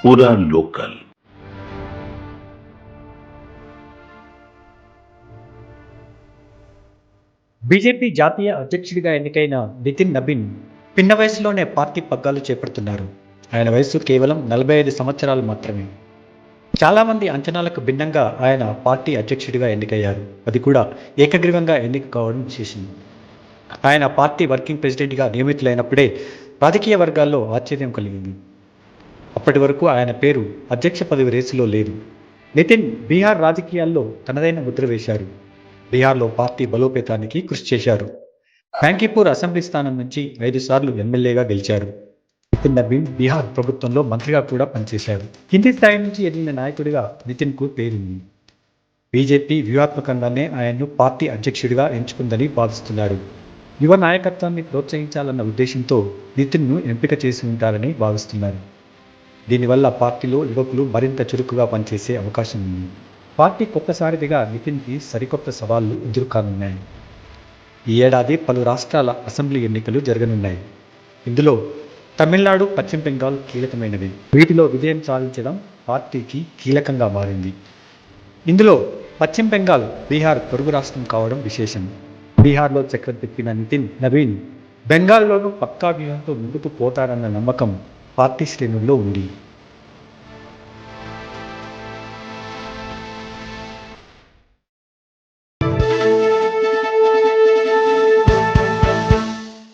पूरा local BJP జాతీయ అధ్యక్షుడిగా ఎన్నికైన నితిన్ నబీన్ పిన్న వయసులోనే పార్టీ పగ్గాలు చేపడుతున్నారు ఆయన వయసు కేవలం నలభై ఐదు సంవత్సరాలు మాత్రమే చాలామంది అంచనాలకు భిన్నంగా ఆయన పార్టీ అధ్యక్షుడిగా ఎన్నికయ్యారు అది కూడా ఏకగ్రీవంగా ఎన్నిక కావడం చేసింది ఆయన పార్టీ వర్కింగ్ ప్రెసిడెంట్గా నియమితులైనప్పుడే రాజకీయ వర్గాల్లో ఆశ్చర్యం కలిగింది. అప్పటి వరకు ఆయన పేరు అధ్యక్ష పదవి రేసులో లేదు. నితిన్ బీహార్ రాజకీయాల్లో తనదైన ముద్ర వేశారు. బీహార్లో పార్టీ బలోపేతానికి కృషి చేశారు. బ్యాంకీపూర్ అసెంబ్లీ స్థానం నుంచి ఐదు సార్లు ఎమ్మెల్యేగా గెలిచారు. నితిన్ నవీన్ బీహార్ ప్రభుత్వంలో మంత్రిగా కూడా పనిచేశారు. కింది స్థాయి నుంచి ఎదిగిన నాయకుడిగా నితిన్కు పేరుంది. బీజేపీ వ్యూహాత్మకంగానే ఆయన్ను పార్టీ అధ్యక్షుడిగా ఎంచుకుందని భావిస్తున్నారు యువ నాయకత్వాన్ని ప్రోత్సహించాలన్న ఉద్దేశంతో నితిన్ను ఎంపిక చేసి ఉంటారని భావిస్తున్నారు. దీనివల్ల పార్టీలో యువకులు మరింత చురుకుగా పనిచేసే అవకాశం ఉంది. పార్టీ కొత్తసారిదిగా నితిన్కి సరికొత్త సవాళ్ళు ఎదుర్కానున్నాయి ఈ ఏడాది పలు రాష్ట్రాల అసెంబ్లీ ఎన్నికలు జరగనున్నాయి. ఇందులో తమిళనాడు పశ్చిమ బెంగాల్ కీలకమైనవి. వీటిలో విజయం సాధించడం పార్టీకి కీలకంగా మారింది. ఇందులో పశ్చిమ బెంగాల్ బీహార్ పొరుగు రాష్ట్రం కావడం విశేషం. బీహార్లో చక్రం తిప్పిన నితిన్ నవీన్ బెంగాల్లోనూ పక్కా వ్యూహంతో ముందుకు పోతారన్న నమ్మకం పార్టీ శ్రేణుల్లో ఉంది.